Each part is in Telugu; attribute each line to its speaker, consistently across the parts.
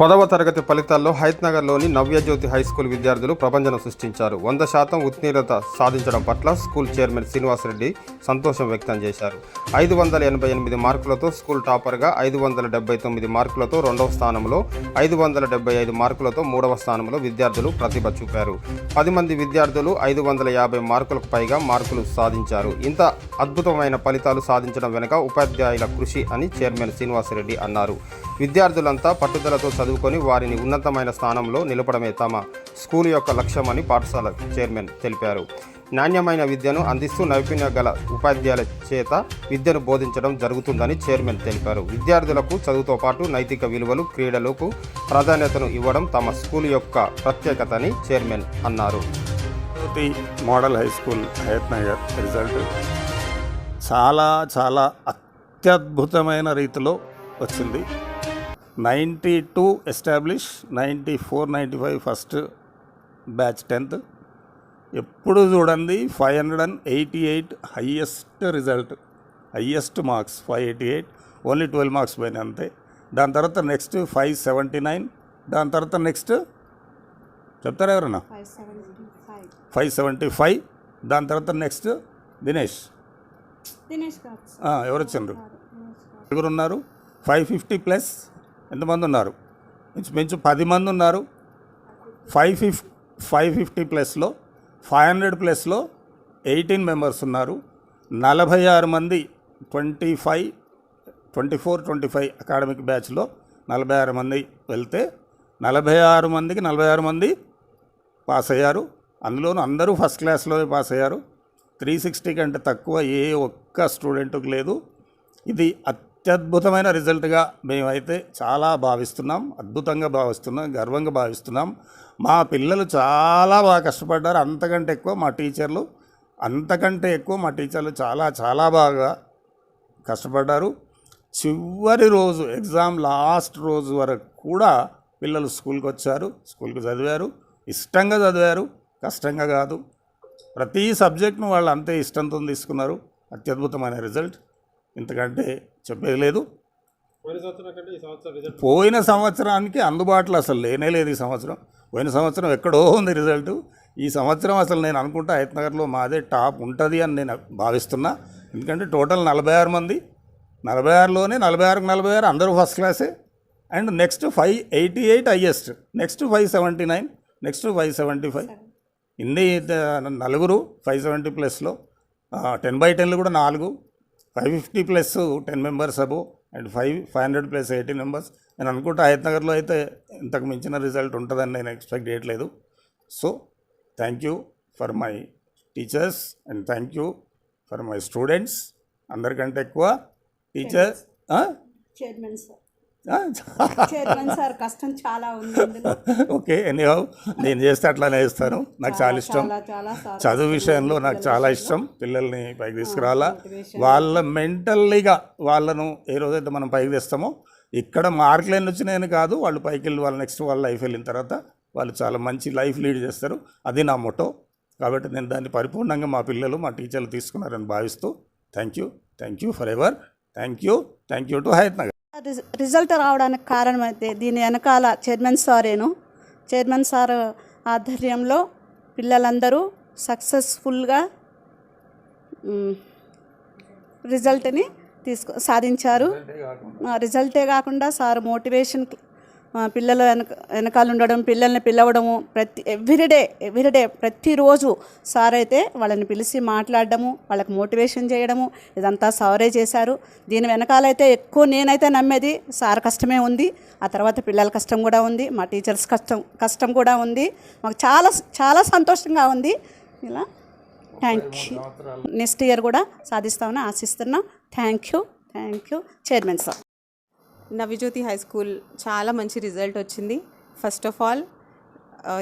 Speaker 1: పదవ తరగతి ఫలితాల్లో హైత్నగర్లోని నవ్యజ్యోతి హై స్కూల్ విద్యార్థులు ప్రపంచం సృష్టించారు. వంద శాతం ఉత్తీర్ణత సాధించడం పట్ల స్కూల్ చైర్మన్ శ్రీనివాసరెడ్డి సంతోషం వ్యక్తం చేశారు. ఐదు వందల ఎనభై ఎనిమిది మార్కులతో స్కూల్ టాపర్గా ఐదు వందల డెబ్బై తొమ్మిది మార్కులతో రెండవ స్థానంలో ఐదు వందల డెబ్బై ఐదు మార్కులతో మూడవ స్థానంలో విద్యార్థులు ప్రతిభ చూపారు. పది మంది విద్యార్థులు ఐదు వందల యాభై మార్కులకు పైగా మార్కులు సాధించారు. ఇంత అద్భుతమైన ఫలితాలు సాధించడం వెనుక ఉపాధ్యాయుల కృషి అని చైర్మన్ శ్రీనివాసరెడ్డి అన్నారు. విద్యార్థులంతా పట్టుదలతో చదువుకొని వారిని ఉన్నతమైన స్థానంలో నిలపడమే తమ స్కూల్ యొక్క లక్ష్యమని పాఠశాల చైర్మన్ తెలిపారు. నాణ్యమైన విద్యను అందిస్తూ నైపుణ్య గల ఉపాధ్యాయుల చేత విద్యను బోధించడం జరుగుతుందని చైర్మన్ తెలిపారు. విద్యార్థులకు చదువుతో పాటు నైతిక విలువలు క్రీడలకు ప్రాధాన్యతను ఇవ్వడం తమ స్కూల్ యొక్క ప్రత్యేకతని చైర్మన్ అన్నారు.
Speaker 2: Model high school Hayat Nagar result చాలా చాలా అత్యద్భుతమైన రీతిలో వచ్చింది. Ninety two establish ninety four ninety five first batch tenth. ఎప్పుడు చూడండి five hundred and eighty eight highest result. Highest marks five eighty eight only twelve marks పోయినాయి అంతే. దాని తర్వాత నెక్స్ట్ ఫైవ్ సెవెంటీ నైన్ దాని తర్వాత నెక్స్ట్ చెప్తారా ఎవరన్నా?
Speaker 3: Five seventy five.
Speaker 2: దాని తర్వాత నెక్స్ట్ దినేష్. ఎవరు వచ్చిండ్రు? నలుగురు ఉన్నారు ఫైవ్ ఫిఫ్టీ ప్లస్ ఎంతమంది ఉన్నారు? ఇంచుమించు పది మంది ఉన్నారు. ఫైవ్ ఫిఫ్ ఫైవ్ ఫిఫ్టీ ప్లస్లో ఫైవ్ హండ్రెడ్ ప్లస్లో ఎయిటీన్ మెంబర్స్ ఉన్నారు. నలభై ఆరు మంది twenty five twenty four twenty five academic బ్యాచ్లో నలభై ఆరు మంది వెళ్తే నలభై ఆరు మందికి నలభై ఆరు మంది పాస్ అయ్యారు. అందులోనూ అందరూ ఫస్ట్ క్లాస్లో పాస్ అయ్యారు. త్రీ సిక్స్టీ కంటే తక్కువ ఏ ఒక్క స్టూడెంట్కి లేదు. ఇది అత్యద్భుతమైన రిజల్ట్గా మేమైతే చాలా భావిస్తున్నాం అద్భుతంగా భావిస్తున్నాం గర్వంగా భావిస్తున్నాం. మా పిల్లలు చాలా బాగా కష్టపడ్డారు. అంతకంటే ఎక్కువ మా టీచర్లు అంతకంటే ఎక్కువ మా టీచర్లు చాలా చాలా బాగా కష్టపడ్డారు. చివరి రోజు ఎగ్జామ్ లాస్ట్ రోజు వరకు కూడా పిల్లలు స్కూల్కి వచ్చారు స్కూల్కి చదివారు. ఇష్టంగా చదివారు కష్టంగా కాదు. ప్రతి సబ్జెక్ట్ను వాళ్ళు అంతే ఇష్టంతో తీసుకున్నారు. అత్యద్భుతమైన రిజల్ట్. ఇంతకంటే చెప్పేది లేదు. పోయిన సంవత్సరానికి అందుబాటులో అసలు లేనే లేదు ఈ సంవత్సరం. పోయిన సంవత్సరం ఎక్కడో ఉంది రిజల్ట్ ఈ సంవత్సరం అసలు నేను అనుకుంటా హయత్నగర్లో మాదే టాప్ ఉంటుంది అని నేను భావిస్తున్నా. ఎందుకంటే టోటల్ నలభై ఆరు మంది. నలభై ఆరులోనే నలభై ఆరుకు నలభై ఆరు అందరూ ఫస్ట్ క్లాసే and next five eighty eight highest next five seventy nine. Next five seventy five. ఇన్ని నలుగురు ఫైవ్ సెవెంటీ ప్లస్లో. టెన్ బై టెన్లు కూడా నాలుగు. Five fifty plus ten members above and five five hundred plus eighteen members. నేను అనుకుంటా హయత్నగర్లో అయితే ఇంతకు మించిన రిజల్ట్ ఉంటుందని నేను ఎక్స్పెక్ట్ చేయట్లేదు. So thank you for my teachers and thank you for my students. అందరికంటే ఎక్కువ teachers
Speaker 3: chairman sir chairman sir కష్టం చాలా ఉంది
Speaker 2: ఓకే ఎనీహౌ నేను చేస్తే అట్లానే చేస్తాను. నాకు చాలా ఇష్టం. చదువు విషయంలో నాకు చాలా ఇష్టం. పిల్లల్ని పైకి తీసుకురావాలా వాళ్ళ మెంటల్లీగా వాళ్ళను ఏ రోజైతే మనం పైకి తెస్తామో ఇక్కడ మార్కులు ఎన్ని వచ్చినాయని కాదు వాళ్ళు పైకి వెళ్ళి వాళ్ళ నెక్స్ట్ వాళ్ళ లైఫ్ వెళ్ళిన తర్వాత వాళ్ళు చాలా మంచి లైఫ్ లీడ్ చేస్తారు. అది నా మొటో కాబట్టి నేను దాన్ని పరిపూర్ణంగా మా పిల్లలు మా టీచర్లు తీసుకున్నారని భావిస్తూ thank you thank you forever thank you thank you to Hayatnagar
Speaker 3: result రావడానికి కారణం అయితే దీని వెనకాల చైర్మన్ సారేను. చైర్మన్ సార్ ఆధ్వర్యంలో పిల్లలందరూ సక్సెస్ఫుల్గా రిజల్ట్ని తీసుకు సాధించారు. ఆ, రిజల్టే కాకుండా సార్ మోటివేషన్ పిల్లల వెనక వెనకాల ఉండడం పిల్లల్ని పిలవడము ప్రతి ఎవ్రీడే ఎవ్రీడే ప్రతిరోజు సార్ అయితే వాళ్ళని పిలిచి మాట్లాడడము వాళ్ళకి మోటివేషన్ చేయడము ఇదంతా సారే చేశారు. దీని వెనకాలైతే ఎక్కువ నేనైతే నమ్మేది సార్ కష్టమే ఉంది ఆ తర్వాత పిల్లల కష్టం కూడా ఉంది మా టీచర్స్ కష్టం కష్టం కూడా ఉంది. మాకు చాలా చాలా సంతోషంగా ఉంది. ఇలా థ్యాంక్ యూ నెక్స్ట్ ఇయర్ కూడా సాధిస్తామని ఆశిస్తున్నాం. Thank you thank you chairman sir
Speaker 4: Navajyothi high school చాలా మంచి రిజల్ట్ వచ్చింది. ఫస్ట్ ఆఫ్ ఆల్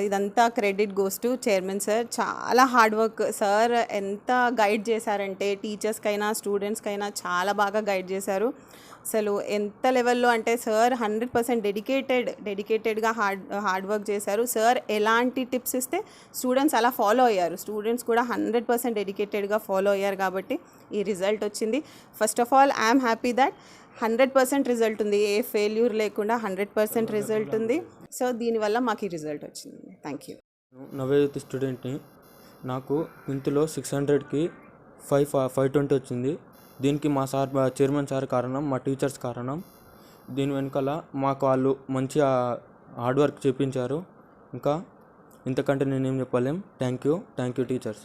Speaker 4: ఇదంతా credit goes to chairman sir. చాలా హార్డ్ వర్క్. సార్ ఎంత గైడ్ చేశారంటే టీచర్స్కైనా స్టూడెంట్స్కైనా చాలా బాగా గైడ్ చేశారు. అసలు ఎంత లెవెల్లో అంటే సార్ హండ్రెడ్ పర్సెంట్ డెడికేటెడ్ డెడికేటెడ్గా హార్డ్ హార్డ్ వర్క్ చేశారు. సార్ ఎలాంటి టిప్స్ ఇస్తే స్టూడెంట్స్ అలా ఫాలో అయ్యారు. స్టూడెంట్స్ కూడా హండ్రెడ్ పర్సెంట్ డెడికేటెడ్గా ఫాలో అయ్యారు కాబట్టి ఈ రిజల్ట్ వచ్చింది. First of all I'm happy that hundred percent result ఉంది. ఏ ఫెయిల్యూర్ లేకుండా హండ్రెడ్ పర్సెంట్ రిజల్ట్ ఉంది. సో దీనివల్ల మాకు ఈ రిజల్ట్ వచ్చింది. థ్యాంక్ యూ
Speaker 5: నవోదయ స్టూడెంట్ని నాకు ఇంతలో సిక్స్ హండ్రెడ్కి ఫైవ్ ఫైవ్ ట్వంటీ వచ్చింది. దీనికి మా సార్ మా చైర్మన్ సార్ కారణం మా టీచర్స్ కారణం. దీని వెనకాల మాకు వాళ్ళు మంచిగా హార్డ్ వర్క్ చేపించారు. ఇంకా ఇంతకంటే నేనేం చెప్పలేం. Thank you thank you teachers